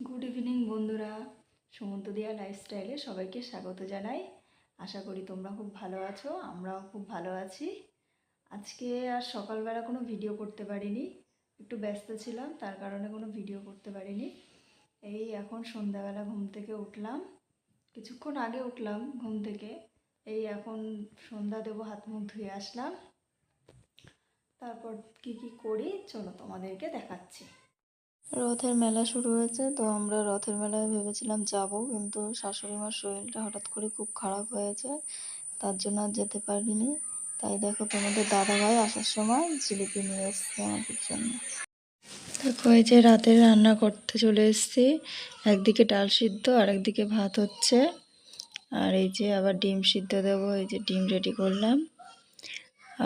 Good evening বন্ধুরা। সমুদ্রদিয়া লাইফস্টাইলে সবাইকে স্বাগত জানাই। আশা করি তোমরা খুব ভালো আছো, আমরাও খুব ভালো আছি। আজকে আর সকালবেলা কোনো ভিডিও করতে পারিনি। একটু ব্যস্ত ছিলাম, তার কারণে কোনো ভিডিও করতে পারিনি। এই এখন সন্ধ্যাবেলা ঘুম থেকে উঠলাম। কিছুক্ষণ আগে উঠলাম ঘুম থেকে। এই এখন সন্ধ্যা দেবো, হাত মুখ ধুয়ে আসলাম। তারপর কি কি করি, চলো তোমাদেরকে দেখাচ্ছি। রথের মেলা শুরু হয়েছে, তো আমরা রথের মেলায় ভেবেছিলাম যাব, কিন্তু শাশুড়ি মার শরীরটা হঠাৎ করে খুব খারাপ হয়েছে, তার জন্য আর যেতে পারিনি। তাই দেখো তোমাদের দাদা ভাই আসার সময় জিলিপি নিয়ে এসছে আমাদের জন্য। দেখো, এই যে রাতে রান্না করতে চলে এসেছি, একদিকে ডাল সিদ্ধ আর একদিকে ভাত হচ্ছে। আর এই যে আবার ডিম সিদ্ধ দেবো, এই যে ডিম রেডি করলাম।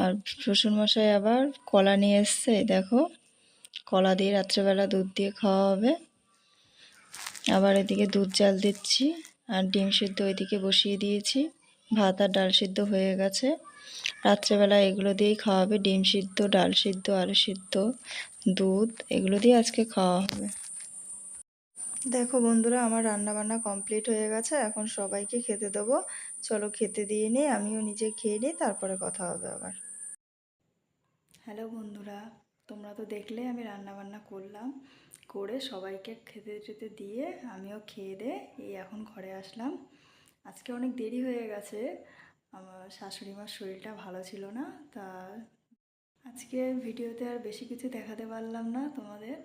আর শ্বশুরমশাই আবার কলা নিয়ে এসছে দেখো। কলা দিয়ে রাত্রেবেলা দুধ দিয়ে খাওয়া হবে। আবার এদিকে দুধ জাল দিচ্ছি আর ডিম সিদ্ধ ওইদিকে বসিয়ে দিয়েছি। ভাত আর ডাল সিদ্ধ হয়ে গেছে। রাত্রেবেলা এগুলো দিয়েই খাওয়া হবে। ডিম সিদ্ধ, ডাল সিদ্ধ, আলু সিদ্ধ, দুধ এগুলো দিয়ে আজকে খাওয়া হবে। দেখো বন্ধুরা, আমার রান্না বান্না কমপ্লিট হয়ে গেছে। এখন সবাইকে খেতে দেবো। চলো খেতে দিয়ে নিই, আমিও নিজে খেয়ে নিই, তারপরে কথা হবে আবার। হ্যালো বন্ধুরা তোমরা তো দেখলে আমি রান্না বান্না করলাম, করে সবাইকে খেতে টেতে দিয়ে আমিও খেয়ে দে, এই এখন ঘরে আসলাম। আজকে অনেক দেরি হয়ে গেছে, আমার শাশুড়ি মার শরীরটা ভালো ছিল না, তা আজকে ভিডিওতে আর বেশি কিছু দেখাতে পারলাম না তোমাদের।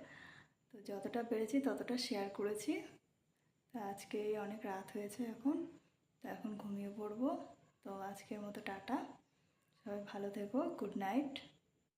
তো যতটা পেরেছি ততটা শেয়ার করেছি। তা আজকে অনেক রাত হয়েছে এখন, তো এখন ঘুমিয়ে পড়ব। তো আজকের মতো টাটা। সবাই ভালো থেকো গুড নাইট